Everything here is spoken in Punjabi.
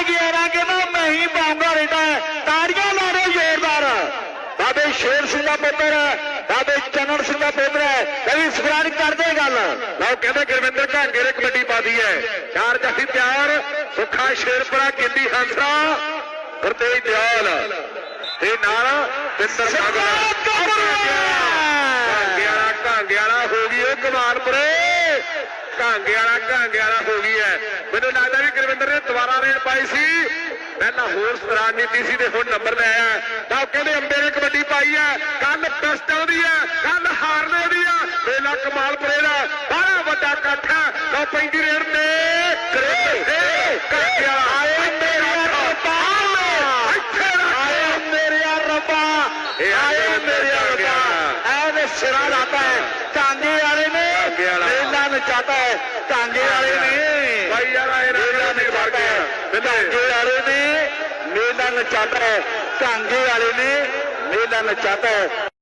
ਅੱਠ 11 ਕਹਿੰਦਾ ਮੈਂ ਹੀ ਪਾਉਂਗਾ ਰਹਿੰਦਾ ਹੈ। ਤਾੜੀਆਂ ਮਾਰੋ ਜ਼ੋਰਦਾਰ ਬਾਬੇ ਸ਼ੇਰ ਸਿੰਘ ਦਾ ਪੁੱਤਰ ਬਾਬੇ ਚੰਨਣ ਸਿੰਘ ਦਾ ਪੁੱਤਰ ਹੈ। ਕਵੀ ਸਫਰਾਨ ਕਰਦੇ ਗੱਲ। ਲਓ ਕਹਿੰਦੇ ਗੁਰਵਿੰਦਰ ਘਾਂਗੇ ਨੇ ਕਬੱਡੀ ਪਾਦੀ ਹੈ। ਚਾਰ ਜੱਫੀ ਤਿਆਰ ਸੁੱਖਾ ਸ਼ੇਰਪੁਰਾ ਕਿੰਦੀ ਹੰਸਰਾ ਗੁਰਤੇਜ ਦਿਆਲ। ਤੇ ਨਾਲ ਪਿੰਦਰ ਕਾਂਗੇ ਵਾਲਾ। ਕਾਂਗੇ ਵਾਲਾ ਹੋ ਗਈ ਉਹ ਵਾਲਾ ਕਾਂਗੇ ਵਾਲਾ ਹੋ ਗਈ ਹੈ। ਮੈਨੂੰ ਲੱਗਦਾ ਪਾਈ ਸੀ। ਪਹਿਲਾਂ ਹੋਰ ਸਤਰਾਨ ਨੀਤੀ ਸੀ ਤੇ ਹੁਣ ਨੰਬਰ ਲੈ ਆਇਆ। ਤਾਂ ਕਹਿੰਦੇ ਅੰਬੇ ਨੇ ਕਬੱਡੀ ਪਾਈ ਹੈ ਕੱਲ ਪਿਸਟਲ ਦੀ ਹੈ ਕੱਲ ਹਾਰਨੇ ਦੀ ਹੈ ਮੇਲਾ ਕਮਾਲਪੁਰੇ ਦਾ ਬੜਾ ਵੱਡਾ ਇਕੱਠ ਹੈ ਲਓ ਪੈਂਦੀ ਰੇਡ ਤੇ। ਕਰੇ ਵਾਲਾ। ਆਏ ਮੇਰਾ ਰੱਬਾ ਇੱਥੇ ਆਏ ਮੇਰਾ ਰੱਬਾ ਆਏ ਆਏ ਮੇਰਾ ਰੱਬਾ। ਐਵੇਂ ਸਿਰਾ ਲਾਤਾ ਹੈ। ਕਾਂਗੇ ਵਾਲੇ ਨੇ। ਮੇਲਾ ਨਚਾਤਾ ਹੈ। ਕਾਂਗੇ ਵਾਲੇ ਨਚਾਤਾ ਗਿਆ ਹੈ ਕਾਂਗੇ ਵਾਲੇ ਨੇ ਮੇਲਾ ਨਚਾਤਾ ਹੈ ਕਾਂਗੇ ਵਾਲੇ ਨੇ ਮੇਲਾ ਨਚਾਤਾ ਹੈ